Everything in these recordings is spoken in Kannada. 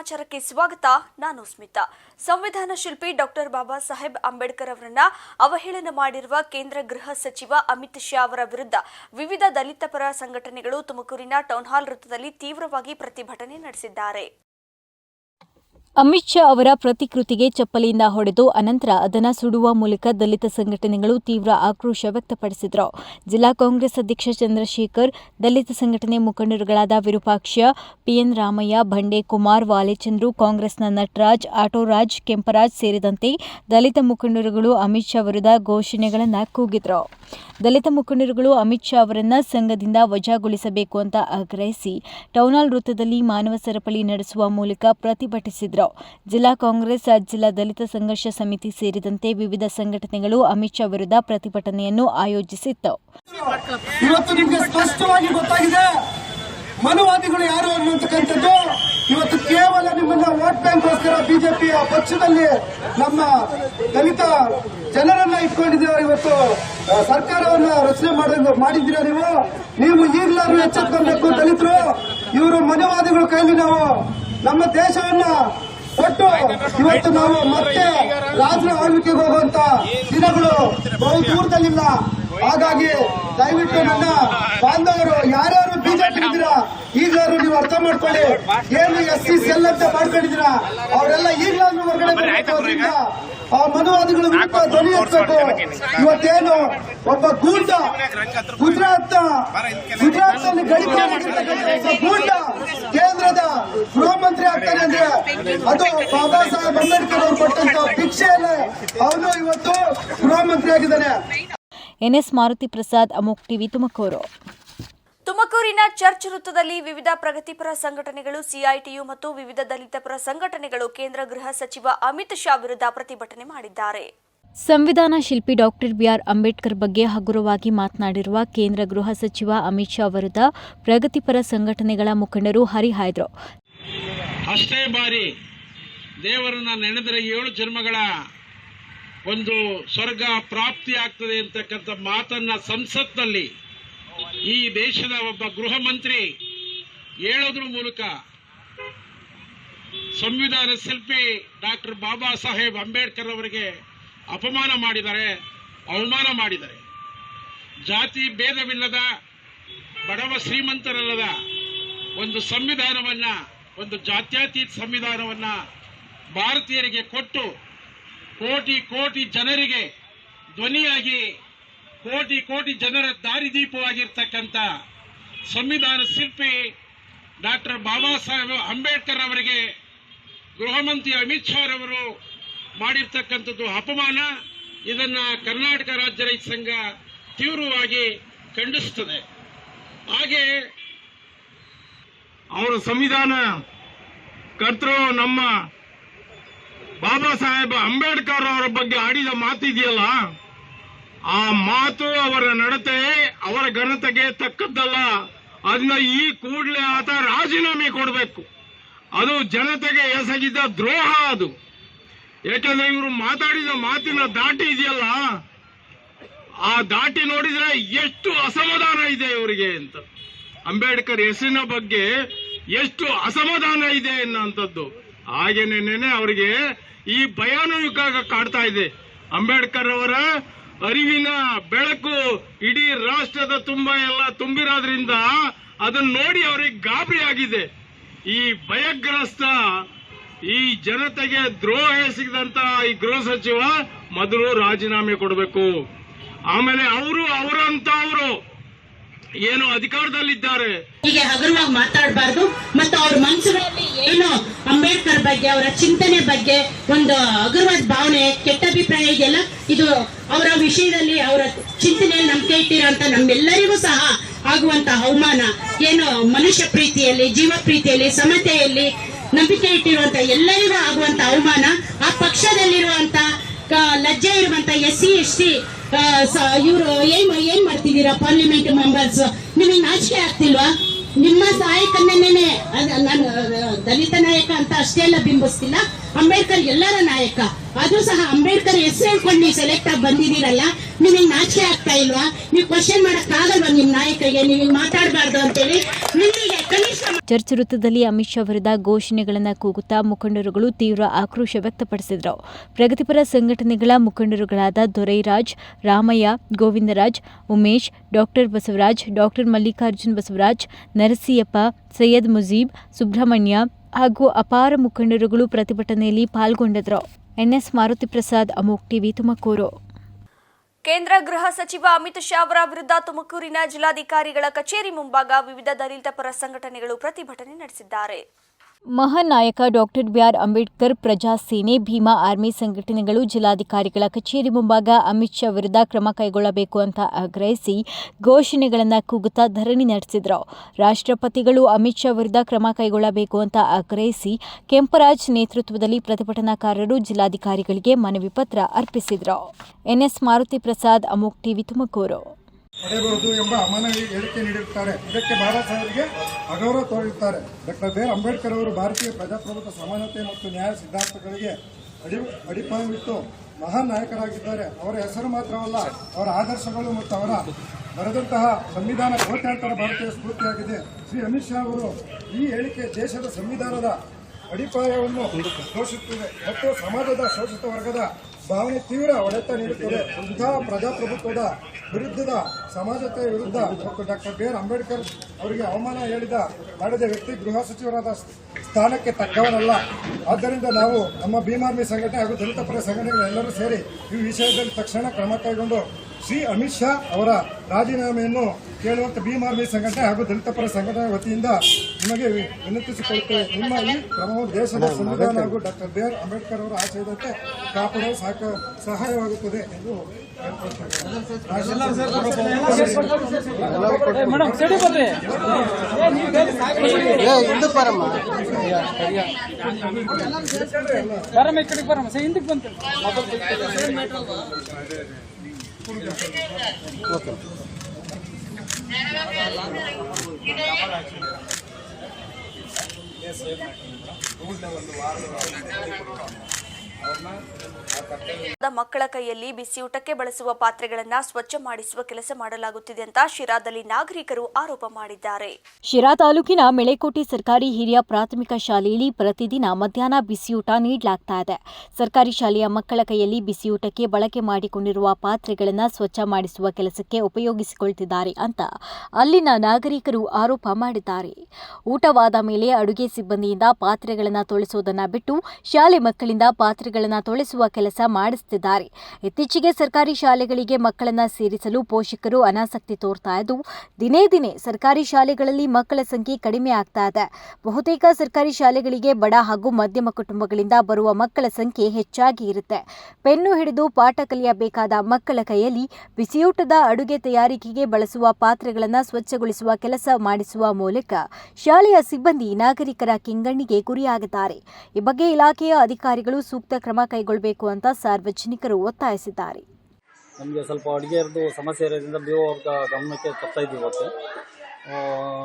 ಸಮಾಚಾರಕ್ಕೆ ಸ್ವಾಗತ. ನಾನು ಸ್ಮಿತಾ. ಸಂವಿಧಾನ ಶಿಲ್ಪಿ ಡಾಕ್ಟರ್ ಬಾಬಾ ಸಾಹೇಬ್ ಅಂಬೇಡ್ಕರ್ ಅವರನ್ನ ಅವಹೇಳನ ಮಾಡಿರುವ ಕೇಂದ್ರ ಗೃಹ ಸಚಿವ ಅಮಿತ್ ಶಾ ಅವರ ವಿರುದ್ಧ ವಿವಿಧ ದಲಿತ ಪರ ಸಂಘಟನೆಗಳು ತುಮಕೂರಿನ ಟೌನ್ ಹಾಲ್ ವೃತ್ತದಲ್ಲಿ ತೀವ್ರವಾಗಿ ಪ್ರತಿಭಟನೆ ನಡೆಸಿದ್ದಾರೆ. ಅಮಿತ್ ಶಾ ಅವರ ಪ್ರತಿಕೃತಿಗೆ ಚಪ್ಪಲಿಯಿಂದ ಹೊಡೆದು ಅನಂತರ ಅದನ್ನು ಸುಡುವ ಮೂಲಕ ದಲಿತ ಸಂಘಟನೆಗಳು ತೀವ್ರ ಆಕ್ರೋಶ ವ್ಯಕ್ತಪಡಿಸಿದರು. ಜಿಲ್ಲಾ ಕಾಂಗ್ರೆಸ್ ಅಧ್ಯಕ್ಷ ಚಂದ್ರಶೇಖರ್, ದಲಿತ ಸಂಘಟನೆ ಮುಖಂಡರುಗಳಾದ ವಿರೂಪಾಕ್ಷ, ಪಿಎನ್ ರಾಮಯ್ಯ ಭಂಡೆ ಕುಮಾರ್ ವಾಲೆಚಂದ್ರು, ಕಾಂಗ್ರೆಸ್ನ ನಟರಾಜ್, ಆಟೋರಾಜ್, ಕೆಂಪರಾಜ್ ಸೇರಿದಂತೆ ದಲಿತ ಮುಖಂಡರುಗಳು ಅಮಿತ್ ಶಾ ವಿರುದ್ಧ ಘೋಷಣೆಗಳನ್ನು ಕೂಗಿದರು. ದಲಿತ ಮುಖಂಡರುಗಳು ಅಮಿತ್ ಶಾ ಅವರನ್ನು ಸಂಘದಿಂದ ವಜಾಗೊಳಿಸಬೇಕು ಅಂತ ಆಗ್ರಹಿಸಿ, ಟೌನಾಲ್ ವೃತ್ತದಲ್ಲಿ ಮಾನವ ಸರಪಳಿ ನಡೆಸುವ ಮೂಲಕ ಪ್ರತಿಭಟಿಸಿದ್ರು. ಜಿಲ್ಲಾ ಕಾಂಗ್ರೆಸ್ ಜಿಲ್ಲಾ ದಲಿತ ಸಂಘರ್ಷ ಸಮಿತಿ ಸೇರಿದಂತೆ ವಿವಿಧ ಸಂಘಟನೆಗಳು ಅಮಿತ್ ಶಾ ವಿರುದ್ಧ ಪ್ರತಿಭಟನೆಯನ್ನು ಆಯೋಜಿಸಿತ್ತು. ಇವತ್ತು ನಿಮಗೆ ಸ್ಪಷ್ಟವಾಗಿ ಗೊತ್ತಾಗಿದೆ ಮನುವಾದಿಗಳು ಯಾರು ಅನ್ನುವಂತಕ್ಕಂಥದ್ದು. ಇವತ್ತು ಕೇವಲ ನಿಮ್ಮನ್ನ ವೋಟ್ ಬ್ಯಾಂಕ್ಗೋಸ್ಕರ ಬಿಜೆಪಿಯ ಪಕ್ಷದಲ್ಲಿ ನಮ್ಮ ದಲಿತ ಜನರನ್ನ ಇಟ್ಕೊಂಡಿದ್ದೀರ ಇವತ್ತು? ಆ, ಸರ್ಕಾರವನ್ನ ರಚನೆ ಮಾಡಿದ ಮಾಡಿದ್ದೀರಾ ನೀವು? ನೀವು ಈಗಲಾದ್ರೂ ಎಚ್ಚೆತ್ಕೊಂಡ್ಬೇಕು ದಲಿತರು. ಇವರು ಮನುವಾದಿಗಳ ಕೈಲಿ ನಾವು ನಮ್ಮ ದೇಶವನ್ನ ಕೊಟ್ಟು ಇವತ್ತು ನಾವು ಮತ್ತೆ ರಾಜರ ಆಳ್ವಿಕೆಗೆ ಹೋಗುವಂತ ದಿನಗಳು ಬಹು ದೂರದಲ್ಲಿಲ್ಲ ಹಾಗಾಗಿ ದಯವಿಟ್ಟು ನನ್ನ ಬಾಂಧವರು, ಯಾರ್ಯಾರು ಬಿಜೆಪಿ ಇದ್ದೀರಾ, ಈಗಲಾದ್ರು ನೀವು ಅರ್ಥ ಮಾಡ್ಕೊಳ್ಳಿ ಏನು ಎಸ್ ಸಿ ಸೆಲ್ ಅಂತ ಮಾಡ್ಕೊಂಡಿದ್ದೀರಾ, ಅವರೆಲ್ಲ ಈಗಲಾದ್ರೂ ಹೊರಗಡೆ. ಆ ಮನುವಾದಿಗಳ ವಿರುದ್ಧ ಧ್ವನಿ ಎತ್ತಬೇಕು. ಇವತ್ತೇನು ಒಬ್ಬ ಗೂಂಡ ಗುಜರಾತ್ ಗುಜರಾತ್ನಲ್ಲಿ ಗೂಂಡ ಕೇಂದ್ರದ ಗೃಹ ಮಂತ್ರಿ ಆಗ್ತಾನೆ ಅಂದ್ರೆ ಅದು ಬಾಬಾ ಸಾಹೇಬ್ ಅಂಬೇಡ್ಕರ್ ಅವರು ಕೊಟ್ಟಂತ ಭಿಕ್ಷೆಯಲ್ಲೇ ಅವನು ಇವತ್ತು ಗೃಹ ಮಂತ್ರಿ ಆಗಿದ್ದಾನೆ. ಎನ್ಎಸ್ ಮಾರುತಿ ಪ್ರಸಾದ್ ಅಮೋಕ್ ಟಿವಿ ತುಮಕೂರು. ತುಮಕೂರಿನ ಚರ್ಚ್ ವೃತ್ತದಲ್ಲಿ ವಿವಿಧ ಪ್ರಗತಿಪರ ಸಂಘಟನೆಗಳು ಸಿಐಟಿಯು ಮತ್ತು ವಿವಿಧ ದಲಿತ ಪರ ಸಂಘಟನೆಗಳು ಕೇಂದ್ರ ಗೃಹ ಸಚಿವ ಅಮಿತ್ ಶಾ ವಿರುದ್ಧ ಪ್ರತಿಭಟನೆ ಮಾಡಿದ್ದಾರೆ. ಸಂವಿಧಾನ ಶಿಲ್ಪಿ ಡಾಕ್ಟರ್ ಬಿಆರ್ ಅಂಬೇಡ್ಕರ್ ಬಗ್ಗೆ ಹಗುರವಾಗಿ ಮಾತನಾಡಿರುವ ಕೇಂದ್ರ ಗೃಹ ಸಚಿವ ಅಮಿತ್ ಶಾ ವಿರುದ್ಧ ಪ್ರಗತಿಪರ ಸಂಘಟನೆಗಳ ಮುಖಂಡರು ಹರಿಹಾಯ್ದರು. ಅಷ್ಟೇ ಬಾರಿ ದೇವರನ್ನ ನೆನೆದರೆ ಏಳು ಜನ್ಮಗಳ ಒಂದು ಸ್ವರ್ಗ ಪ್ರಾಪ್ತಿ ಆಗ್ತದೆ ಅಂತಕ್ಕಂಥ ಮಾತನ್ನ ಸಂಸತ್ನಲ್ಲಿ ಈ ದೇಶದ ಒಬ್ಬ ಗೃಹ ಮಂತ್ರಿ ಹೇಳೋದ್ರ ಮೂಲಕ ಸಂವಿಧಾನ ಶಿಲ್ಪಿ ಡಾಕ್ಟರ್ ಬಾಬಾ ಸಾಹೇಬ್ ಅಂಬೇಡ್ಕರ್ ಅವರಿಗೆ ಅಪಮಾನ ಮಾಡಿದ್ದಾರೆ ಅವಮಾನ ಮಾಡಿದ್ದಾರೆ ಜಾತಿ ಭೇದವಿಲ್ಲದ ಬಡವ ಶ್ರೀಮಂತರಲ್ಲದ ಒಂದು ಸಂವಿಧಾನವನ್ನ, ಒಂದು ಜಾತ್ಯತೀತ ಸಂವಿಧಾನವನ್ನ ಭಾರತೀಯರಿಗೆ ಕೊಟ್ಟು ಕೋಟಿ ಕೋಟಿ ಜನರಿಗೆ ಧ್ವನಿಯಾಗಿ ಕೋಟಿ ಕೋಟಿ ಜನರ ದಾರಿದೀಪವಾಗಿರ್ತಕ್ಕಂಥ ಸಂವಿಧಾನ ಶಿಲ್ಪಿ ಡಾಕ್ಟರ್ ಬಾಬಾ ಸಾಹೇಬ್ ಅಂಬೇಡ್ಕರ್ ಅವರಿಗೆ ಗೃಹಮಂತ್ರಿ ಅಮಿತ್ ಶಾ ಅವರು ಮಾಡಿರ್ತಕ್ಕಂಥದ್ದು ಅಪಮಾನ. ಇದನ್ನ ಕರ್ನಾಟಕ ರಾಜ್ಯ ರೈತ ಸಂಘ ತೀವ್ರವಾಗಿ ಖಂಡಿಸುತ್ತದೆ. ಹಾಗೆ ಅವರು ಸಂವಿಧಾನ ಕರ್ತೃ ನಮ್ಮ ಬಾಬಾ ಸಾಹೇಬ್ ಅಂಬೇಡ್ಕರ್ ಅವರ ಬಗ್ಗೆ ಆಡಿದ ಮಾತಿದೆಯಲ್ಲ? ಆ ಮಾತು ಅವರ ನಡತೆ, ಅವರ ಘನತೆಗೆ ತಕ್ಕದ್ದಲ್ಲ. ಅದನ್ನ ಈ ಕೂಡಲೇ ಆತ ರಾಜೀನಾಮೆ ಕೊಡಬೇಕು. ಅದು ಜನತೆಗೆ ಎಸಗಿದ್ದ ದ್ರೋಹ ಅದು. ಯಾಕಂದ್ರೆ ಇವರು ಮಾತಾಡಿದ ಮಾತಿನ ದಾಟಿ ಇದೆಯಲ್ಲ, ಆ ದಾಟಿ ನೋಡಿದ್ರೆ ಎಷ್ಟು ಅಸಮಾಧಾನ ಇದೆ ಇವರಿಗೆ ಅಂತ. ಅಂಬೇಡ್ಕರ್ ಹೆಸರಿನ ಬಗ್ಗೆ ಎಷ್ಟು ಅಸಮಾಧಾನ ಇದೆ ಅನ್ನೋಂಥದ್ದು ಹಾಗೇನೇನೆ ಅವರಿಗೆ ಈ ಭಯಾನೂ ಇವಾಗ ಕಾಡ್ತಾ ಇದೆ. ಅಂಬೇಡ್ಕರ್ ಅವರ ಅರಿವಿನ ಬೆಳಕು ಇಡೀ ರಾಷ್ಟ್ರದ ತುಂಬ ಎಲ್ಲ ತುಂಬಿರೋದ್ರಿಂದ ಅದನ್ನ ನೋಡಿ ಅವರಿಗೆ ಗಾಬರಿ ಆಗಿದೆ. ಈ ಭಯಗ್ರಸ್ತ, ಈ ಜನತೆಗೆ ದ್ರೋಹ ಎಸಗಿದಂತ ಈ ಗೃಹ ಸಚಿವ ಮೊದಲು ರಾಜೀನಾಮೆ ಕೊಡಬೇಕು. ಆಮೇಲೆ ಅವರು ಅವರಂತ ಅವರು ಏನು ಅಧಿಕಾರದಲ್ಲಿದ್ದಾರೆ. ಹೀಗೆ ಹಗುರವಾಗಿ ಮಾತಾಡಬಾರ್ದು. ಮತ್ತು ಅವ್ರ ಮನಸ್ಸುಗಳಲ್ಲಿ ಏನು ಅಂಬೇಡ್ಕರ್ ಬಗ್ಗೆ, ಅವರ ಚಿಂತನೆ ಬಗ್ಗೆ ಒಂದು ಹಗುರವಾದ ಭಾವನೆ, ಕೆಟ್ಟ ಅಭಿಪ್ರಾಯ ಇದೆಯಲ್ಲ? ಇದು ಅವರ ವಿಷಯದಲ್ಲಿ, ಅವರ ಚಿಂತನೆಯಲ್ಲಿ ನಂಬಿಕೆ ಇಟ್ಟಿರೋಂತ ನಮ್ಮೆಲ್ಲರಿಗೂ ಸಹ ಆಗುವಂತ ಅವಮಾನ. ಏನು ಮನುಷ್ಯ ಪ್ರೀತಿಯಲ್ಲಿ, ಜೀವ ಪ್ರೀತಿಯಲ್ಲಿ, ಸಮತೆಯಲ್ಲಿ ನಂಬಿಕೆ ಇಟ್ಟಿರುವಂತ ಎಲ್ಲರಿಗೂ ಆಗುವಂತ ಅವಮಾನ. ಆ ಪಕ್ಷದಲ್ಲಿರುವಂತ ಲಜ್ಜೆ ಇರುವಂತ ಎಸ್ ಸಿ, ಎಸ್ ಟಿ ಇವರು ಏನ್ ಏನ್ ಮಾಡ್ತಿದ್ದೀರಾ ಪಾರ್ಲಿಮೆಂಟ್ ಮೆಂಬರ್ಸ್ ನಿಮಗೆ ನಾಚಿಕೆ ಆಗ್ತಿಲ್ವಾ? ನಿಮ್ಮ ನಾಯಕನೇ ನಾನು ದಲಿತ ನಾಯಕ ಅಂತ ಅಷ್ಟೇ ಎಲ್ಲ ಬಿಂಬಿಸ್ತಿಲ್ಲ, ಅಂಬೇಡ್ಕರ್ ಎಲ್ಲರ ನಾಯಕ. ಅದು ಸಹ ಅಂಬೇಡ್ಕರ್ ಹೆಸರು ಹೇಳ್ಕೊಂಡು ನೀವು ಸೆಲೆಕ್ಟ್ ಆಗಿ ಬಂದಿದ್ದೀರಲ್ಲ ನಿಮಗೆ ನಾಚೆ ಆಗ್ತಾ ಇಲ್ವಾ? ನೀವು ಕ್ವಶನ್ ಮಾಡಕ್ ಆಗಲ್ವಾ ನಿಮ್ ನಾಯಕರಿಗೆ? ನೀವು ಮಾತಾಡಬಾರ್ದು ಅಂತೇಳಿ ನಿಮಗೆ ಕನಿಷ್ಠ ಚರ್ಚ್ ವೃತ್ತದಲ್ಲಿ ಅಮಿತ್ ಶಾ ವಿರುದ್ಧ ಘೋಷಣೆಗಳನ್ನು ಕೂಗುತ್ತಾ ಮುಖಂಡರುಗಳು ತೀವ್ರ ಆಕ್ರೋಶ ವ್ಯಕ್ತಪಡಿಸಿದರು. ಪ್ರಗತಿಪರ ಸಂಘಟನೆಗಳ ಮುಖಂಡರುಗಳಾದ ದೊರೈರಾಜ್, ರಾಮಯ್ಯ, ಗೋವಿಂದರಾಜ್, ಉಮೇಶ್, ಡಾಕ್ಟರ್ ಬಸವರಾಜ್, ಡಾಕ್ಟರ್ ಮಲ್ಲಿಕಾರ್ಜುನ್ ಬಸವರಾಜ್, ನರಸಿಯಪ್ಪ, ಸೈಯದ್ ಮುಜೀಬ್, ಸುಬ್ರಹ್ಮಣ್ಯ ಹಾಗೂ ಅಪಾರ ಮುಖಂಡರುಗಳು ಪ್ರತಿಭಟನೆಯಲ್ಲಿ ಪಾಲ್ಗೊಂಡಿದ್ದರು ಎನ್ಎಸ್ ಮಾರುತಿ ಪ್ರಸಾದ್, ಅಮೋಕ್ ಟಿವಿ, ತುಮಕೂರು. ಕೇಂದ್ರ ಗೃಹ ಸಚಿವ ಅಮಿತ್ ಶಾ ಅವರ ವಿರುದ್ಧ ತುಮಕೂರಿನ ಜಿಲ್ಲಾಧಿಕಾರಿಗಳ ಕಚೇರಿ ಮುಂಭಾಗ ವಿವಿಧ ದಲಿತ ಪರ ಸಂಘಟನೆಗಳು ಪ್ರತಿಭಟನೆ ನಡೆಸಿದ್ದಾರೆ. ಮಹಾನ್ ನಾಯಕ ಡಾಕ್ಟರ್ ಬಿಆರ್ ಅಂಬೇಡ್ಕರ್, ಪ್ರಜಾ ಸೇನೆ, ಭೀಮಾ ಆರ್ಮಿ ಸಂಘಟನೆಗಳು, ಜಿಲ್ಲಾಧಿಕಾರಿಗಳ ಕಚೇರಿ ಮುಂಭಾಗ ಅಮಿತ್ ಶಾ ವಿರುದ್ಧ ಕ್ರಮ ಕೈಗೊಳ್ಳಬೇಕು ಅಂತ ಆಗ್ರಹಿಸಿ ಘೋಷಣೆಗಳನ್ನು ಕೂಗುತ್ತಾ ಧರಣಿ ನಡೆಸಿದರು. ರಾಷ್ಟ್ರಪತಿಗಳು ಅಮಿತ್ ಶಾ ವಿರುದ್ಧ ಕ್ರಮ ಕೈಗೊಳ್ಳಬೇಕು ಅಂತ ಆಗ್ರಹಿಸಿ ಕೆಂಪರಾಜ್ ನೇತೃತ್ವದಲ್ಲಿ ಪ್ರತಿಭಟನಾಕಾರರು ಜಿಲ್ಲಾಧಿಕಾರಿಗಳಿಗೆ ಮನವಿ ಪತ್ರ ಅರ್ಪಿಸಿದರು. ಎನ್ಎಸ್ ಮಾರುತಿ ಪ್ರಸಾದ್, ಅಮೋಕ್ ಟಿವಿ ತುಮಕೂರು. ಪಡೆಯಬಹುದು ಎಂಬ ಮನವಿ ಹೇಳಿಕೆ ನೀಡಿರುತ್ತಾರೆ. ಇದಕ್ಕೆ ಬಾಬಾ ಸಾಹೇಬರಿಗೆ ಅಗೌರವ ತೋರಿರುತ್ತಾರೆ. ಡಾಕ್ಟರ್ ಬಿ ಆರ್ ಅಂಬೇಡ್ಕರ್ ಅವರು ಭಾರತೀಯ ಪ್ರಜಾಪ್ರಭುತ್ವ ಸಮಾನತೆ ಮತ್ತು ನ್ಯಾಯ ಸಿದ್ಧಾಂತಗಳಿಗೆ ಅಡಿ, ಅಡಿಪಾಯವಿಟ್ಟು ಮಹಾನ್ ನಾಯಕರಾಗಿದ್ದಾರೆ. ಅವರ ಹೆಸರು ಮಾತ್ರವಲ್ಲ, ಅವರ ಆದರ್ಶಗಳು ಮತ್ತು ಅವರ ಬರೆದಂತಹ ಸಂವಿಧಾನ ಕೋಟ್ಯಾಂತರ ಭಾರತೀಯ ಸ್ಫೂರ್ತಿಯಾಗಿದೆ. ಶ್ರೀ ಅಮಿತ್ ಶಾ ಅವರು ಈ ಹೇಳಿಕೆ ದೇಶದ ಸಂವಿಧಾನದ ಅಡಿಪಾಯವನ್ನು ಘೋಷಿಸುತ್ತಿದೆ. ಮತ್ತು ಸಮಾಜದ ಶೋಷಿತ ವರ್ಗದ ಭಾವನೆ ತೀವ್ರ ಹೊಡೆತ ನೀಡುತ್ತದೆ. ಇಂತಹ ಪ್ರಜಾಪ್ರಭುತ್ವದ ವಿರುದ್ಧದ ಸಮಾಜತೆಯ ವಿರುದ್ಧ ಮತ್ತು ಡಾಕ್ಟರ್ ಬಿ ಆರ್ ಅಂಬೇಡ್ಕರ್ ಅವರಿಗೆ ಅವಮಾನ ಹೇಳಿದ ಮಾಡಿದ ವ್ಯಕ್ತಿ ಗೃಹ ಸಚಿವರಾದ ಸ್ಥಾನಕ್ಕೆ ತಕ್ಕವನಲ್ಲ. ಆದ್ದರಿಂದ ನಾವು ನಮ್ಮ ಭೀಮಾರ್ಮಿ ಸಂಘಟನೆ ಹಾಗೂ ದಲಿತ ಪರ ಸಂಘಟನೆಗಳೆಲ್ಲರೂ ಸೇರಿ ಈ ವಿಷಯದಲ್ಲಿ ತಕ್ಷಣ ಕ್ರಮ ಕೈಗೊಂಡು ಶ್ರೀ ಅಮಿತ್ ಶಾ ಅವರ ರಾಜೀನಾಮೆಯನ್ನು ಕೇಳುವಂತ ಭೀಮ್ ಆರ್ಮಿ ಸಂಘಟನೆ ಹಾಗೂ ದಲಿತ ಪರ ಸಂಘಟನೆ ವತಿಯಿಂದ ನಿಮಗೆ ವಿನಂತಿಸಿಕೊಳ್ಳುತ್ತೇವೆ ನಿಮ್ಮ ಈ ಕ್ರಮವು ದೇಶದ ಸಂವಿಧಾನ ಹಾಗೂ ಡಾಕ್ಟರ್ ಬಿ ಆರ್ ಅಂಬೇಡ್ಕರ್ ಅವರ ಆಶಯದಂತೆ ಕಾಪಾಡಲು ಸಾಕ ಸಹಾಯವಾಗುತ್ತದೆ ಎಂದು ಬರಮ್ಮ ಹಿಂದಕ್ಕೆ ಕಡೆಗೆ ಬರಮ್ಮ ಸೇ ಹಿಂದಕ್ಕೆ ಬಂತು ಮಕ್ಕಳ ಕೈಯಲ್ಲಿ ಬಿಸಿಯೂಟಕ್ಕೆ ಬಳಸುವ ಪಾತ್ರೆಗಳನ್ನ ಸ್ವಚ್ಛ ಮಾಡಿಸುವ ಕೆಲಸ ಮಾಡಲಾಗುತ್ತಿದೆ ಅಂತ ಶಿರಾದಲ್ಲಿ ನಾಗರಿಕರು ಆರೋಪ ಮಾಡಿದ್ದಾರೆ. ಶಿರಾ ತಾಲೂಕಿನ ಮೆಳೆಕೋಟೆ ಸರ್ಕಾರಿ ಹಿರಿಯ ಪ್ರಾಥಮಿಕ ಶಾಲೆಯಲ್ಲಿ ಪ್ರತಿದಿನ ಮಧ್ಯಾಹ್ನ ಬಿಸಿಯೂಟ ನೀಡಲಾಗ್ತಾ ಇದೆ. ಸರ್ಕಾರಿ ಶಾಲೆಯ ಮಕ್ಕಳ ಕೈಯಲ್ಲಿ ಬಿಸಿಯೂಟಕ್ಕೆ ಬಳಕೆ ಮಾಡಿಕೊಂಡಿರುವ ಪಾತ್ರೆಗಳನ್ನು ಸ್ವಚ್ಛ ಮಾಡಿಸುವ ಕೆಲಸಕ್ಕೆ ಉಪಯೋಗಿಸಿಕೊಳ್ತಿದ್ದಾರೆ ಅಂತ ಅಲ್ಲಿನ ನಾಗರಿಕರು ಆರೋಪ ಮಾಡಿದ್ದಾರೆ. ಊಟವಾದ ಮೇಲೆ ಅಡುಗೆ ಸಿಬ್ಬಂದಿಯಿಂದ ಪಾತ್ರೆಗಳನ್ನು ತೊಳೆಸೋದನ್ನ ಬಿಟ್ಟು ಶಾಲೆ ಮಕ್ಕಳಿಂದ ಪಾತ್ರೆಗಳನ್ನು ತೊಳೆಸುವ ಕೆಲಸ ಮಾಡಿಸುತ್ತಿದ್ದಾರೆ ಇತ್ತೀಚೆಗೆ ಸರ್ಕಾರಿ ಶಾಲೆಗಳಿಗೆ ಮಕ್ಕಳನ್ನ ಸೇರಿಸಲು ಪೋಷಕರು ಅನಾಸಕ್ತಿ ತೋರ್ತಾ ಇದ್ದು, ದಿನೇ ದಿನೇ ಸರ್ಕಾರಿ ಶಾಲೆಗಳಲ್ಲಿ ಮಕ್ಕಳ ಸಂಖ್ಯೆ ಕಡಿಮೆ ಆಗ್ತಾ ಇದೆ. ಬಹುತೇಕ ಸರ್ಕಾರಿ ಶಾಲೆಗಳಿಗೆ ಬಡ ಹಾಗೂ ಮಧ್ಯಮ ಕುಟುಂಬಗಳಿಂದ ಬರುವ ಮಕ್ಕಳ ಸಂಖ್ಯೆ ಹೆಚ್ಚಾಗಿ ಇರುತ್ತೆ. ಪೆನ್ನು ಹಿಡಿದು ಪಾಠ ಕಲಿಯಬೇಕಾದ ಮಕ್ಕಳ ಕೈಯಲ್ಲಿ ಬಿಸಿಯೂಟದ ಅಡುಗೆ ತಯಾರಿಕೆಗೆ ಬಳಸುವ ಪಾತ್ರೆಗಳನ್ನು ಸ್ವಚ್ಛಗೊಳಿಸುವ ಕೆಲಸ ಮಾಡಿಸುವ ಮೂಲಕ ಶಾಲೆಯ ಸಿಬ್ಬಂದಿ ನಾಗರಿಕರ ಕೆಂಗಣ್ಣಿಗೆ ಗುರಿಯಾಗಿದ್ದಾರೆ. ಈ ಬಗ್ಗೆ ಇಲಾಖೆಯ ಅಧಿಕಾರಿಗಳು ಸೂಕ್ತ ಕ್ರಮ ಕೈಗೊಳ್ಳಬೇಕು ಅಂತ ಸಾರ್ವಜನಿಕರು ಒತ್ತಾಯಿಸಿದ್ದಾರೆ. ನಮಗೆ ಸ್ವಲ್ಪ ಅಡುಗೆಯದ್ದು ಸಮಸ್ಯೆ ಇರೋದ್ರಿಂದ ಬಿ ಓ ಅವ್ರ ಗಮನಕ್ಕೆ ತರ್ತಾ ಇದ್ದೀವಿ ಇವತ್ತು.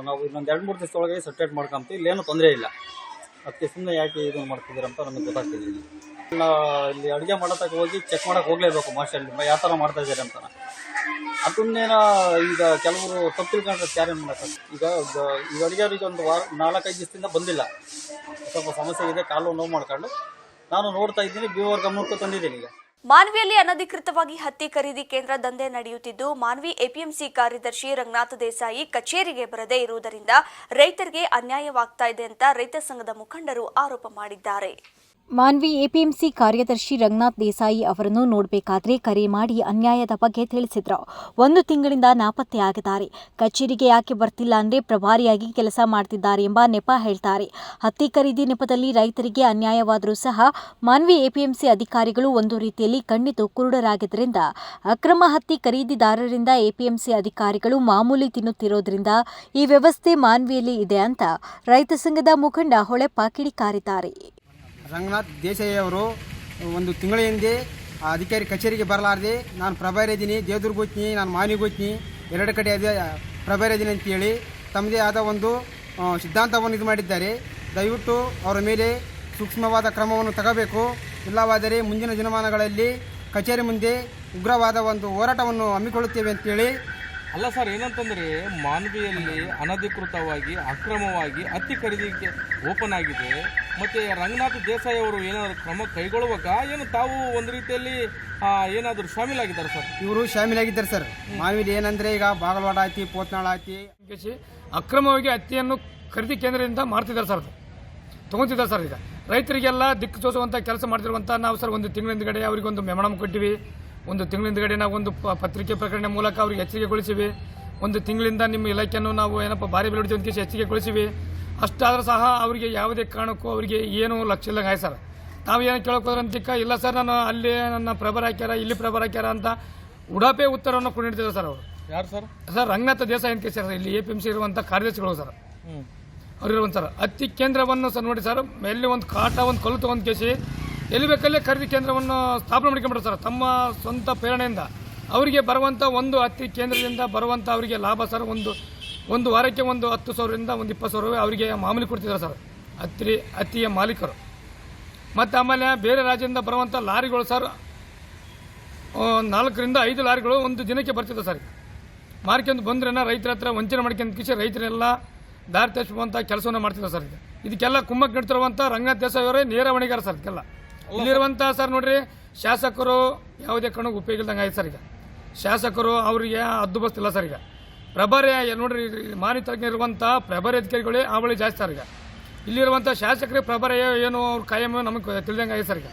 ನಾವು ಇನ್ನೊಂದು ಎರಡು, ಮೂರು ದಿವಸದೊಳಗೆ ಸೆಟ್ರೇಟ್ ಮಾಡ್ಕೊಂತೀವಿ, ಇಲ್ಲೇನು ತೊಂದರೆ ಇಲ್ಲ. ಅದಕ್ಕೆ ಸುಮ್ಮನೆ ಯಾಕೆ ಇದನ್ನು ಮಾಡ್ತಿದ್ದೀರ ಅಂತ ನಮಗೆ ಗೊತ್ತಾಗ್ತಿಲ್ಲ ಎಲ್ಲ ಇಲ್ಲಿ ಅಡುಗೆ ಮಾಡೋತಕ್ಕ ಹೋಗಿ ಚೆಕ್ ಮಾಡೋಕೆ ಹೋಗಲೇಬೇಕು ಮಾಸ್ಟರ್ ಯಾವ ಥರ ಮಾಡ್ತಾ ಇದ್ದಾರೆ ಅಂತ. ಅದನ್ನೇನೋ ಈಗ ಕೆಲವರು ತಪ್ಪು ತಿಳ್ಕೊಂಡ್ರೆ ಯಾರೇನು ಮಾಡೋಕ್ಕೆ ಈಗ ಈ ಅಡುಗೆ ಅಡುಗೆಯವ್ರಿಗೆ ಒಂದು ವಾರ, ನಾಲ್ಕೈದು ದಿವಸದಿಂದ ಬಂದಿಲ್ಲ. ಸ್ವಲ್ಪ ಸಮಸ್ಯೆ ಇದೆ, ಕಾಲು ನೋವು ಮಾಡ್ಕೊಂಡು. ನಾನು ನೋಡ್ತಾ ಇದ್ದೀನಿ ಬಿಒರ್ ಗಮನಕ್ಕೂ ತಂದಿದ್ದೀನಿ ಈಗ. ಮಾನ್ವಿಯಲ್ಲಿ ಅನಧಿಕೃತವಾಗಿ ಹತ್ತಿ ಖರೀದಿ ಕೇಂದ್ರ ದಂಧೆ ನಡೆಯುತ್ತಿದ್ದು, ಮಾನ್ವಿ ಎಪಿಎಂಸಿ ಕಾರ್ಯದರ್ಶಿ ರಂಗನಾಥ ದೇಸಾಯಿ ಕಚೇರಿಗೆ ಬರದೇ ಇರುವುದರಿಂದ ರೈತರಿಗೆ ಅನ್ಯಾಯವಾಗ್ತಾ ಇದೆ ಅಂತ ರೈತ ಸಂಘದ ಮುಖಂಡರು ಆರೋಪ ಮಾಡಿದ್ದಾರೆ. ಮಾನ್ವಿ, ಎಪಿಎಂಸಿ ಕಾರ್ಯದರ್ಶಿ ರಂಗನಾಥ್ ದೇಸಾಯಿ ಅವರನ್ನು ನೋಡಬೇಕಾದ್ರೆ ಕರೆ ಮಾಡಿ ಅನ್ಯಾಯದ ಬಗ್ಗೆ ತಿಳಿಸಿದ್ರು. ಒಂದು ತಿಂಗಳಿಂದ ನಾಪತ್ತೆಯಾಗಿದ್ದಾರೆ ಕಚೇರಿಗೆ ಯಾಕೆ ಬರ್ತಿಲ್ಲ ಅಂದರೆ ಪ್ರಭಾರಿಯಾಗಿ ಕೆಲಸ ಮಾಡ್ತಿದ್ದಾರೆ ಎಂಬ ನೆಪ ಹೇಳ್ತಾರೆ. ಹತ್ತಿ ಖರೀದಿ ನೆಪದಲ್ಲಿ ರೈತರಿಗೆ ಅನ್ಯಾಯವಾದರೂ ಸಹ ಮಾನ್ವಿ, ಎಪಿಎಂಸಿ ಅಧಿಕಾರಿಗಳು ಒಂದು ರೀತಿಯಲ್ಲಿ ಕಣ್ಣಿತು ಕುರುಡರಾಗಿದ್ದರಿಂದ ಅಕ್ರಮ ಹತ್ತಿ ಖರೀದಿದಾರರಿಂದ ಎಪಿಎಂಸಿ ಅಧಿಕಾರಿಗಳು ಮಾಮೂಲಿ ತಿನ್ನುತ್ತಿರೋದ್ರಿಂದ ಈ ವ್ಯವಸ್ಥೆ ಮಾನ್ವಿಯಲ್ಲಿ ಇದೆ ಅಂತ ರೈತ ಸಂಘದ ಮುಖಂಡ ಹೊಳೆಪ್ಪ ಕಿಡಿಕಾರಿದ್ದಾರೆ ರಂಗನಾಥ್ ದೇಸಾಯಿ ಅವರು ಒಂದು ತಿಂಗಳ ಹಿಂದೆ ಆ ಅಧಿಕಾರಿ ಕಚೇರಿಗೆ ಬರಲಾರ್ದೆ, ನಾನು ಪ್ರಭಾರಿ ಇದ್ದೀನಿ, ದೇವದುರ್ಗ ಹೋಗ್ತೀನಿ, ನಾನು ಮಾನಿಗೆ ಹೋಗ್ತೀನಿ, ಎರಡು ಕಡೆ ಅದೇ, ಪ್ರಭಾರಿ ಇದ್ದೀನಿ ಅಂತೇಳಿ ತಮ್ಮದೇ ಆದ ಒಂದು ಸಿದ್ಧಾಂತವನ್ನು ಇದು ಮಾಡಿದ್ದಾರೆ. ದಯವಿಟ್ಟು ಅವರ ಮೇಲೆ ಸೂಕ್ಷ್ಮವಾದ ಕ್ರಮವನ್ನು ತಗೋಬೇಕು. ಇಲ್ಲವಾದರೆ ಮುಂದಿನ ದಿನಮಾನಗಳಲ್ಲಿ ಕಚೇರಿ ಮುಂದೆ ಉಗ್ರವಾದ ಒಂದು ಹೋರಾಟವನ್ನು ಹಮ್ಮಿಕೊಳ್ಳುತ್ತೇವೆ ಅಂತೇಳಿ ಅಲ್ಲ ಸರ್, ಏನಂತಂದ್ರೆ ಮಾನ್ವಿಯಲ್ಲಿ ಅನಧಿಕೃತವಾಗಿ, ಅಕ್ರಮವಾಗಿ ಹತ್ತಿ ಖರೀದಿಗೆ ಓಪನ್ ಆಗಿದೆ. ಮತ್ತೆ ರಂಗನಾಥ್ ದೇಸಾಯಿ ಅವರು ಏನಾದರೂ ಕ್ರಮ ಕೈಗೊಳ್ಳುವಾಗ ಏನು ತಾವು ಒಂದು ರೀತಿಯಲ್ಲಿ ಏನಾದರೂ ಶಾಮೀಲಾಗಿದ್ದಾರೆ ಸರ್? ಇವರು ಶಾಮೀಲಾಗಿದ್ದಾರೆ ಸರ್. ಮಾವಿಲಿ ಏನಂದ್ರೆ ಈಗ ಬಾಗಲವಾಡ ಆಯ್ತಿ, ಪೋತ್ನಾಳ ಆಯ್ತಿ ಅಕ್ರಮವಾಗಿ ಹತ್ತಿಯನ್ನು ಖರೀದಿ ಕೇಂದ್ರದಿಂದ ಮಾಡ್ತಿದ್ದಾರೆ ಸರ್ ತೊಗೊತಿದ್ದಾರೆ ಸರ್ ಈಗ. ರೈತರಿಗೆಲ್ಲ ದಿಕ್ಕು ತೋರಿಸುವಂಥ ಕೆಲಸ ಮಾಡ್ತಿರುವಂಥ ನಾವು ಸರ್ ಒಂದು ತಿಂಗಳ ಹಿಂದ್ಗಡೆ ಅವರಿಗೆ ಒಂದು ಮೆಮಣಮ್ ಕೊಟ್ಟಿವಿ. ಒಂದು ತಿಂಗಳಿಂದಗಡೆ ನಾವು ಒಂದು ಪತ್ರಿಕೆ ಪ್ರಕರಣ ಮೂಲಕ ಅವ್ರಿಗೆ ಎಚ್ಚರಿಕೆಗೊಳಿಸಿವಿ ಒಂದು ತಿಂಗಳಿಂದ ನಿಮ್ಮ ಇಲಾಖೆಯನ್ನು ನಾವು ಏನಪ್ಪ ಭಾರಿ ಜೊತೆ ಅಂತ ಕೇಸಿ ಎಚ್ಚರಿಕೆಗೊಳಿಸಿವಿ ಅಷ್ಟಾದರೂ ಸಹ ಅವರಿಗೆ ಯಾವುದೇ ಕಾರಣಕ್ಕೂ ಅವರಿಗೆ ಏನೂ ಲಕ್ಷ್ಯ ಇಲ್ಲ ಆಯ್ತು ಸರ್. ನಾವು ಏನು ಅಂತಿಕ್ಕ ಇಲ್ಲ ಸರ್ ನಾನು ಅಲ್ಲಿ ನನ್ನ ಪ್ರಭರ ಹಾಕ್ಯಾರ ಇಲ್ಲಿ ಪ್ರಭರ ಹಾಕ್ಯಾರ ಅಂತ ಉಡಾಪೆ ಉತ್ತರವನ್ನು ಕೊಂಡಿಡ್ತಿದ್ದಾರೆ ಸರ್ ಅವರು. ಯಾರು ಸರ್? ಸರ್ ರಂಗನಾಥ ದೇಸಾಯಿ ಅಂತ ಸರ್ ಇಲ್ಲಿ ಎ ಪಿ ಎಂ ಸಿ ಇರುವಂಥ ಕಾರ್ಯದರ್ಶಿಗಳು ಸರ್. ಅವ್ರಿರುವಂಥ ಸರ್. ಅತಿ ಕೇಂದ್ರವನ್ನು ಸರ್ ನೋಡಿ ಸರ್ ಎಲ್ಲಿ ಒಂದು ಕಾಟ ಒಂದು ಕಲ್ಲು ತಗೊಂಡು ಕೇಸಿ ಎಲ್ಲಿ ಬೇಕಲ್ಲೇ ಖರೀದಿ ಕೇಂದ್ರವನ್ನು ಸ್ಥಾಪನೆ ಸರ್. ತಮ್ಮ ಸ್ವಂತ ಪ್ರೇರಣೆಯಿಂದ ಅವರಿಗೆ ಬರುವಂಥ ಒಂದು ಹತ್ತಿ ಕೇಂದ್ರದಿಂದ ಬರುವಂಥ ಅವರಿಗೆ ಲಾಭ ಸರ್. ಒಂದು ಒಂದು ವಾರಕ್ಕೆ ಒಂದು ಹತ್ತು ಸಾವಿರದಿಂದ ಒಂದು ಇಪ್ಪತ್ತು ಸಾವಿರ ಅವರಿಗೆ ಮಾಮೂಲಿ ಕೊಡ್ತಿದ್ದಾರೆ ಸರ್. ಹತ್ತಿ ಹತ್ತಿಯ ಮಾಲೀಕರು. ಮತ್ತು ಆಮೇಲೆ ಬೇರೆ ರಾಜ್ಯದಿಂದ ಬರುವಂಥ ಲಾರಿಗಳು ಸರ್ ನಾಲ್ಕರಿಂದ ಐದು ಲಾರಿಗಳು ಒಂದು ದಿನಕ್ಕೆ ಬರ್ತಿದೆ ಸರ್. ಮಾರ್ಕೊಂಡು ಬಂದ್ರೇನ ರೈತರ ಹತ್ರ ವಂಚನೆ ಮಾಡ್ಕೊಂಡು ಕಿಸಿ ರೈತರೆಲ್ಲ ದಾರಿ ತಪ್ಪಿಸುವಂಥ ಕೆಲಸವನ್ನು ಮಾಡ್ತಿದ್ದಾರೆ ಸರ್. ಇದಕ್ಕೆಲ್ಲ ಕುಮ್ಮಕ್ಕೆ ನೀಡ್ತಿರುವಂಥ ರಂಗನಾಥ ದೇಸಾಯಿ ಅವರೇ ನೇರ ಹೊಣೆಗಾರ ಸರ್ ಇದಕ್ಕೆಲ್ಲ. ಇಲ್ಲಿರುವಂಥ ಸರ್. ನೋಡ್ರಿ ಶಾಸಕರು ಯಾವುದೇ ಕಾರಣಕ್ಕೆ ಉಪಯೋಗ ಇಲ್ದಂಗೆ ಆಯ್ತು ಸರ್ ಈಗ. ಶಾಸಕರು ಅವರಿಗೆ ಹದ್ದು ಬಸ್ತಿಲ್ಲ ಸರ್ ಈಗ. ಪ್ರಭಾರಿ ನೋಡ್ರಿ ಮಾನಿ ಇರುವಂಥ ಪ್ರಭಾರಿ ಅಧಿಕಾರಿಗಳೇ ಆವಳಿ ಜಾಸ್ತಿ ಸರ್ ಈಗ. ಇಲ್ಲಿರುವಂಥ ಶಾಸಕರೇ ಪ್ರಭಾರಿ ಏನು ಅವ್ರ ಕಾಯಂ ನಮಗೆ ತಿಳಿದಂಗೆ ಆಗಿದೆ ಸರ್ ಈಗ.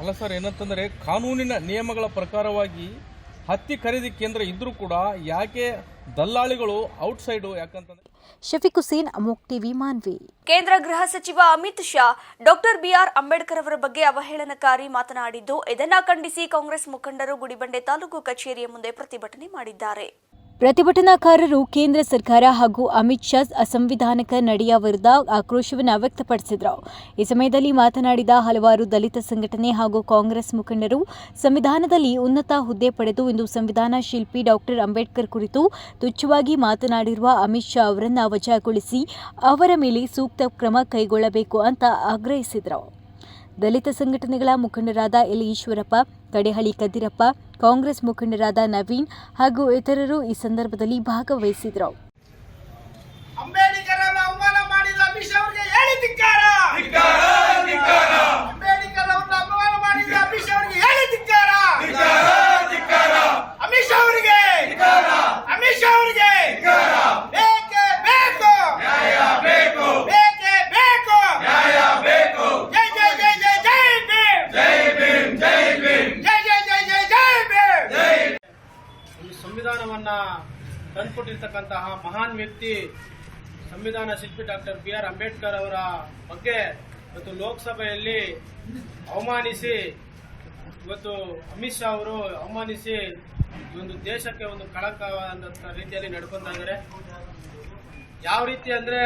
ಅಲ್ಲ ಸರ್ ಏನಂತಂದ್ರೆ ಕಾನೂನಿನ ನಿಯಮಗಳ ಪ್ರಕಾರವಾಗಿ ಹತ್ತಿ ಖರೀದಿ ಕೇಂದ್ರ ಇದ್ರೂ ಕೂಡ ಯಾಕೆ ದಲ್ಲಾಳಿಗಳು ಔಟ್ಸೈಡ್ ಯಾಕಂತಂದ್ರೆ ಶಫಿಕ್ ಹುಸೇನ್ ಅಮೋಕ್ ಟಿವಿ ಮಾನ್ವಿ. ಕೇಂದ್ರ ಗೃಹ ಸಚಿವ ಅಮಿತ್ ಶಾ ಡಾಕ್ಟರ್ ಬಿಆರ್ ಅಂಬೇಡ್ಕರ್ ಅವರ ಬಗ್ಗೆ ಅವಹೇಳನಕಾರಿ ಮಾತನಾಡಿದ್ದು. ಇದನ್ನ ಖಂಡಿಸಿ ಕಾಂಗ್ರೆಸ್ ಮುಖಂಡರು ಗುಡಿಬಂಡೆ ತಾಲೂಕು ಕಚೇರಿಯ ಮುಂದೆ ಪ್ರತಿಭಟನೆ ಮಾಡಿದ್ದಾರೆ. ಪ್ರತಿಭಟನಾಕಾರರು ಕೇಂದ್ರ ಸರ್ಕಾರ ಹಾಗೂ ಅಮಿತ್ ಶಾ ಅಸಂವಿಧಾನಿಕ ನಡೆಯ ವಿರುದ್ಧ ಆಕ್ರೋಶವನ್ನು ವ್ಯಕ್ತಪಡಿಸಿದರು. ಈ ಸಮಯದಲ್ಲಿ ಮಾತನಾಡಿದ ಹಲವಾರು ದಲಿತ ಸಂಘಟನೆ ಹಾಗೂ ಕಾಂಗ್ರೆಸ್ ಮುಖಂಡರು, ಸಂವಿಧಾನದಲ್ಲಿ ಉನ್ನತ ಹುದ್ದೆ ಪಡೆದು ಇಂದು ಸಂವಿಧಾನ ಶಿಲ್ಪಿ ಡಾಕ್ಟರ್ ಅಂಬೇಡ್ಕರ್ ಕುರಿತು ತುಚ್ಛವಾಗಿ ಮಾತನಾಡಿರುವ ಅಮಿತ್ ಶಾ ಅವರನ್ನು ವಜಾಗೊಳಿಸಿ ಅವರ ಮೇಲೆ ಸೂಕ್ತ ಕ್ರಮ ಕೈಗೊಳ್ಳಬೇಕು ಅಂತ ಆಗ್ರಹಿಸಿದರು. ದಲಿತ ಸಂಘಟನೆಗಳ ಮುಖಂಡರಾದ ಎಲ್ ಈಶ್ವರಪ್ಪ ಕಡೆಹಳ್ಳಿ ಕದಿರಪ್ಪ ಕಾಂಗ್ರೆಸ್ ಮುಖಂಡರಾದ ನವೀನ್ ಹಾಗೂ ಇತರರು ಈ ಸಂದರ್ಭದಲ್ಲಿ ಭಾಗವಹಿಸಿದರು ಅಂಬೇಡ್ಕರ್ ಅವಮಾನ ಮಾಡಿದ ಅಮಿತ್ ಶಾ ಅವರಿಗೆ ಹೇಳಿ ಧಿಕ್ಕಾರ ಅಂಬೇಡ್ಕರ್ ಅವರನ್ನ ಅವಮಾನ ಮಾಡಿದ ಅಮಿತ್ ಶಾ ಅವರಿಗೆ ಹೇಳಿ ಧಿಕ್ಕಾರ ಅಮಿತ್ ಶಾ ಅವರಿಗೆ ಅಮಿತ್ ಶಾ ಅವರಿಗೆ ಬೇಕೇ ಬೇಕು ಬೇಕೇ ಬೇಕು ಜೈ ಜೈ ಜೈ ಜೈ ಜೈ ಭೀಮ್ ಜೈ ಜೈ ಜೈ ಜೈ ಜೈ ಭೀಮ್ ಒಂದು ಸಂವಿಧಾನವನ್ನ ತಂದುಕೊಟ್ಟಿರ್ತಕ್ಕಂತಹ ಮಹಾನ್ ವ್ಯಕ್ತಿ ಸಂವಿಧಾನ ಶಿಲ್ಪಿ ಡಾಕ್ಟರ್ ಬಿ ಆರ್ ಅಂಬೇಡ್ಕರ್ ಅವರ ಬಗ್ಗೆ ಇವತ್ತು ಲೋಕಸಭೆಯಲ್ಲಿ ಅವಮಾನಿಸಿ, ಇವತ್ತು ಅಮಿತ್ ಶಾ ಅವರು ಅವಮಾನಿಸಿ ಒಂದು ದೇಶಕ್ಕೆ ಒಂದು ಕಳಂಕವಾದಂಥ ರೀತಿಯಲ್ಲಿ ನಡ್ಕೊತಾಯಿದ್ದಾರೆ ಯಾವ ರೀತಿ ಅಂದ್ರೆ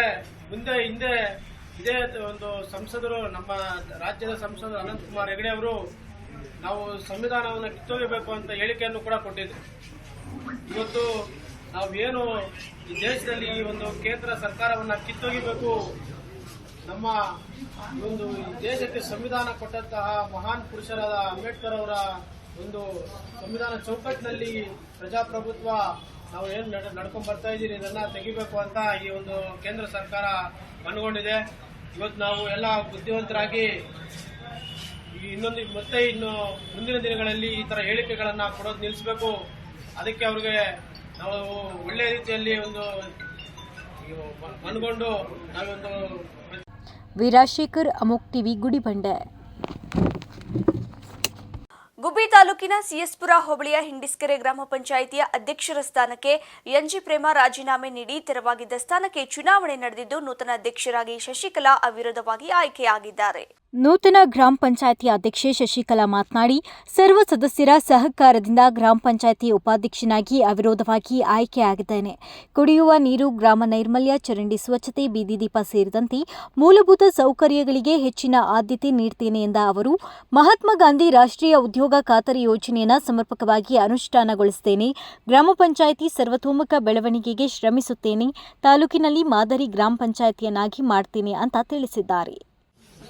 ಮುಂದೆ, ಹಿಂದೆ ಇದೇ ಒಂದು ಸಂಸದರು, ನಮ್ಮ ರಾಜ್ಯದ ಸಂಸದ ಅನಂತ್ ಕುಮಾರ್ ಹೆಗಡೆ ಅವರು ನಾವು ಸಂವಿಧಾನವನ್ನು ಕಿತ್ತೊಗಿಬೇಕು ಅಂತ ಹೇಳಿಕೆಯನ್ನು ಕೂಡ ಕೊಟ್ಟಿದ್ರು. ಇವತ್ತು ನಾವೇನು ಈ ದೇಶದಲ್ಲಿ ಈ ಒಂದು ಕೇಂದ್ರ ಸರ್ಕಾರವನ್ನ ಕಿತ್ತೊಗಿಬೇಕು ನಮ್ಮ ಒಂದು ದೇಶಕ್ಕೆ ಸಂವಿಧಾನ ಕೊಟ್ಟಂತಹ ಮಹಾನ್ ಪುರುಷರಾದ ಅಂಬೇಡ್ಕರ್ ಅವರ ಒಂದು ಸಂವಿಧಾನ ಚೌಕಟ್ಟಿನಲ್ಲಿ ಪ್ರಜಾಪ್ರಭುತ್ವ ನಾವು ಏನು ನಡ್, ನಡ್ಕೊಂಡ್ ಬರ್ತಾ ಇದ್ದೀರಿ, ಇದನ್ನ ತೆಗಿಬೇಕು ಅಂತ ಈ ಒಂದು ಕೇಂದ್ರ ಸರ್ಕಾರ ಮನಗೊಂಡಿದೆ. ಇವತ್ತು ನಾವು ಎಲ್ಲ ಬುದ್ಧಿವಂತರಾಗಿ ಇನ್ನೊಂದು, ಮತ್ತೆ ಇನ್ನು ಮುಂದಿನ ದಿನಗಳಲ್ಲಿ ಈ ತರ ಹೇಳಿಕೆಗಳನ್ನ ಕೊಡೋದು ನಿಲ್ಲಿಸಬೇಕು ಅದಕ್ಕೆ ಅವ್ರಿಗೆ ನಾವು ಒಳ್ಳೆ ರೀತಿಯಲ್ಲಿ ಒಂದು ಮನ್ಗೊಂಡು ನಾವೊಂದು ವಿ ರಾಜಶೇಖರ್ ಅಮೋಕ್ ಟಿವಿ, ಗುಡಿಬಂಡೆ. ಗುಬ್ಬಿ ತಾಲೂಕಿನ ಸಿಎಸ್ಪುರ ಹೋಬಳಿಯ ಹಿಂಡಿಸ್ಕೆರೆ ಗ್ರಾಮ ಪಂಚಾಯಿತಿಯ ಅಧ್ಯಕ್ಷರ ಸ್ಥಾನಕ್ಕೆ ಎನ್ಜಿ ಪ್ರೇಮ ರಾಜೀನಾಮೆ ನೀಡಿ ತೆರವಾಗಿದ್ದ ಸ್ಥಾನಕ್ಕೆ ಚುನಾವಣೆ ನಡೆದಿದ್ದು, ನೂತನ ಅಧ್ಯಕ್ಷರಾಗಿ ಶಶಿಕಲಾ ಅವಿರೋಧವಾಗಿ ಆಯ್ಕೆಯಾಗಿದ್ದಾರೆ. ನೂತನ ಗ್ರಾಮ ಪಂಚಾಯಿತಿ ಅಧ್ಯಕ್ಷೆ ಶಶಿಕಲಾ ಮಾತನಾಡಿ, ಸರ್ವ ಸದಸ್ಯರ ಸಹಕಾರದಿಂದ ಗ್ರಾಮ ಪಂಚಾಯತಿ ಉಪಾಧ್ಯಕ್ಷನಾಗಿ ಅವಿರೋಧವಾಗಿ ಆಯ್ಕೆಯಾಗಿದ್ದೇನೆ. ಕುಡಿಯುವ ನೀರು, ಗ್ರಾಮ ನೈರ್ಮಲ್ಯ, ಚರಂಡಿ ಸ್ವಚ್ಛತೆ, ಬೀದಿ ದೀಪ ಸೇರಿದಂತೆ ಮೂಲಭೂತ ಸೌಕರ್ಯಗಳಿಗೆ ಹೆಚ್ಚಿನ ಆದ್ಯತೆ ನೀಡ್ತೇನೆ ಎಂದ ಅವರು, ಮಹಾತ್ಮ ಗಾಂಧಿ ರಾಷ್ಟ್ರೀಯ ಉದ್ಯೋಗ ಖಾತರಿ ಯೋಜನೆಯನ್ನು ಸಮರ್ಪಕವಾಗಿ ಅನುಷ್ಠಾನಗೊಳಿಸುತ್ತೇನೆ ಗ್ರಾಮ ಪಂಚಾಯಿತಿ ಸರ್ವತೋಮುಖ ಬೆಳವಣಿಗೆಗೆ ಶ್ರಮಿಸುತ್ತೇನೆ. ತಾಲೂಕಿನಲ್ಲಿ ಮಾದರಿ ಗ್ರಾಮ ಪಂಚಾಯಿತಿಯನ್ನಾಗಿ ಮಾಡ್ತೇನೆ ಅಂತ ತಿಳಿಸಿದ್ದಾರೆ.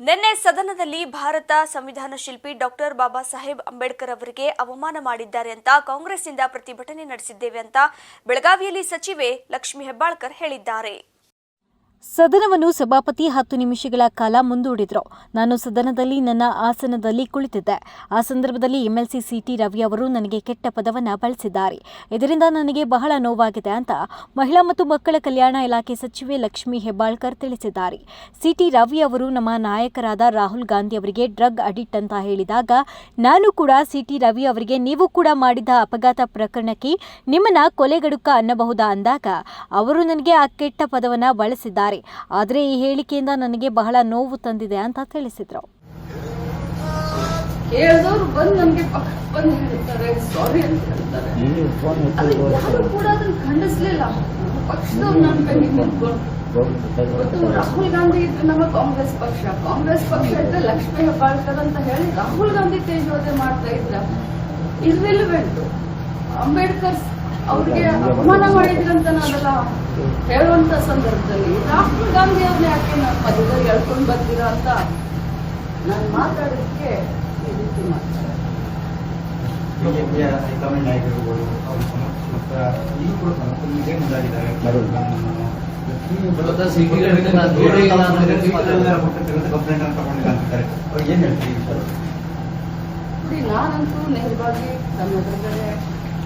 ನಿನ್ನೆ ಸದನದಲ್ಲಿ ಭಾರತ ಸಂವಿಧಾನ ಶಿಲ್ಪಿ ಡಾಕ್ಟರ್ ಬಾಬಾ ಸಾಹೇಬ್ ಅಂಬೇಡ್ಕರ್ ಅವರಿಗೆ ಅವಮಾನ ಮಾಡಿದ್ದಾರೆ ಅಂತ ಕಾಂಗ್ರೆಸ್ನಿಂದ ಪ್ರತಿಭಟನೆ ನಡೆಸಿದ್ದೇವೆ ಅಂತ ಬೆಳಗಾವಿಯಲ್ಲಿ ಸಚಿವೆ ಲಕ್ಷ್ಮಿ ಹೆಬ್ಬಾಳ್ಕರ್ ಹೇಳಿದ್ದಾರೆ. ಸದನವನ್ನು ಸಭಾಪತಿ ಹತ್ತು ನಿಮಿಷಗಳ ಕಾಲ ಮುಂದೂಡಿದರು. ನಾನು ಸದನದಲ್ಲಿ ನನ್ನ ಆಸನದಲ್ಲಿ ಕುಳಿತಿದ್ದೆ. ಆ ಸಂದರ್ಭದಲ್ಲಿ ಎಂಎಲ್ಸಿ ಸಿಟಿ ರವಿ ಅವರು ನನಗೆ ಕೆಟ್ಟ ಪದವನ್ನು ಬಳಸಿದ್ದಾರೆ. ಇದರಿಂದ ನನಗೆ ಬಹಳ ನೋವಾಗಿದೆ ಅಂತ ಮಹಿಳಾ ಮತ್ತು ಮಕ್ಕಳ ಕಲ್ಯಾಣ ಇಲಾಖೆ ಸಚಿವೆ ಲಕ್ಷ್ಮಿ ಹೆಬ್ಬಾಳ್ಕರ್ ತಿಳಿಸಿದ್ದಾರೆ. ಸಿಟಿ ರವಿ ಅವರು ನಮ್ಮ ನಾಯಕರಾದ ರಾಹುಲ್ ಗಾಂಧಿ ಅವರಿಗೆ ಡ್ರಗ್ ಅಡಿಕ್ಟ್ ಅಂತ ಹೇಳಿದಾಗ, ನಾನು ಕೂಡ ಸಿಟಿ ರವಿ ಅವರಿಗೆ ನೀವು ಕೂಡ ಮಾಡಿದ ಅಪಘಾತ ಪ್ರಕರಣಕ್ಕೆ ನಿಮ್ಮನ್ನ ಕೊಲೆಗಡುಕ ಅನ್ನಬಹುದಾ ಅಂದಾಗ, ಅವರು ನನಗೆ ಆ ಕೆಟ್ಟ ಪದವನ್ನು ಬಳಸಿದ್ದಾರೆ. ಆದರೆ ಈ ಹೇಳಿಕೆಯಿಂದ ನನಗೆ ಬಹಳ ನೋವು ತಂದಿದೆ ಅಂತ ತಿಳಿಸಿದ್ರು. ಹೇಳಿದವರು ಬಂದು ನಮ್ಗೆ ಪಕ್ಕ ಬಂದು ಹೇಳ್ತಾರೆ. ಸಾರಿ ಅಂತ ಹೇಳ್ತಾರೆ. ಅದು ಯಾರು ಕೂಡ ಅದನ್ನ ಖಂಡಿಸ್ಲಿಲ್ಲ. ನಮ್ಮ ಪಕ್ಷದವ್ರು ನನ್ನ ಕೈ ನಿಂತ್ಕೊಂಡು ಇವತ್ತು ರಾಹುಲ್ ಗಾಂಧಿ ಇದ್ರೆ ನಮ್ಮ ಕಾಂಗ್ರೆಸ್ ಪಕ್ಷ. ಕಾಂಗ್ರೆಸ್ ಪಕ್ಷ ಇದ್ರೆ ಲಕ್ಷ್ಮೀ ಹೆಬ್ಬಾಳ್ಕರ್ ಅಂತ ಹೇಳಿ ರಾಹುಲ್ ಗಾಂಧಿ ತೇಜೋದೆ ಮಾಡ್ತಾ ಇದ್ರ. ಇರ್ರಿಲಿವೆಂಟ್. ಅಂಬೇಡ್ಕರ್ ಅವ್ರಿಗೆ ಅಪಮಾನ ಮಾಡಿದ್ರಂತ ನಾವೆಲ್ಲ ಹೇಳುವಂತ ಸಂದರ್ಭದಲ್ಲಿ ರಾಹುಲ್ ಗಾಂಧಿ ಅವ್ರನ್ನ ಯಾಕೆ ನಾನು ಪದದಲ್ಲಿ ಹೇಳ್ಕೊಂಡು ಬರ್ತೀರಾ ಅಂತ ನಾನು ಮಾತಾಡೋದಕ್ಕೆ ಈ ರೀತಿ ಮಾತಾಡೋದು ಬಿಜೆಪಿಯ ಹೈಕಮಾಂಡ್ ನಾಯಕರುಗಳು ಅವರು ಕೂಡ ಮುಂದಾಗಿದ್ದಾರೆ. ಕಂಪ್ಲೇಂಟ್ ಅವ್ರಿಗೆ ಏನ್ ಹೇಳ್ತೀವಿ ನಾನಂತೂ ನೇರವಾಗಿ ನಮ್ಮ ಎದುರುಗಡೆ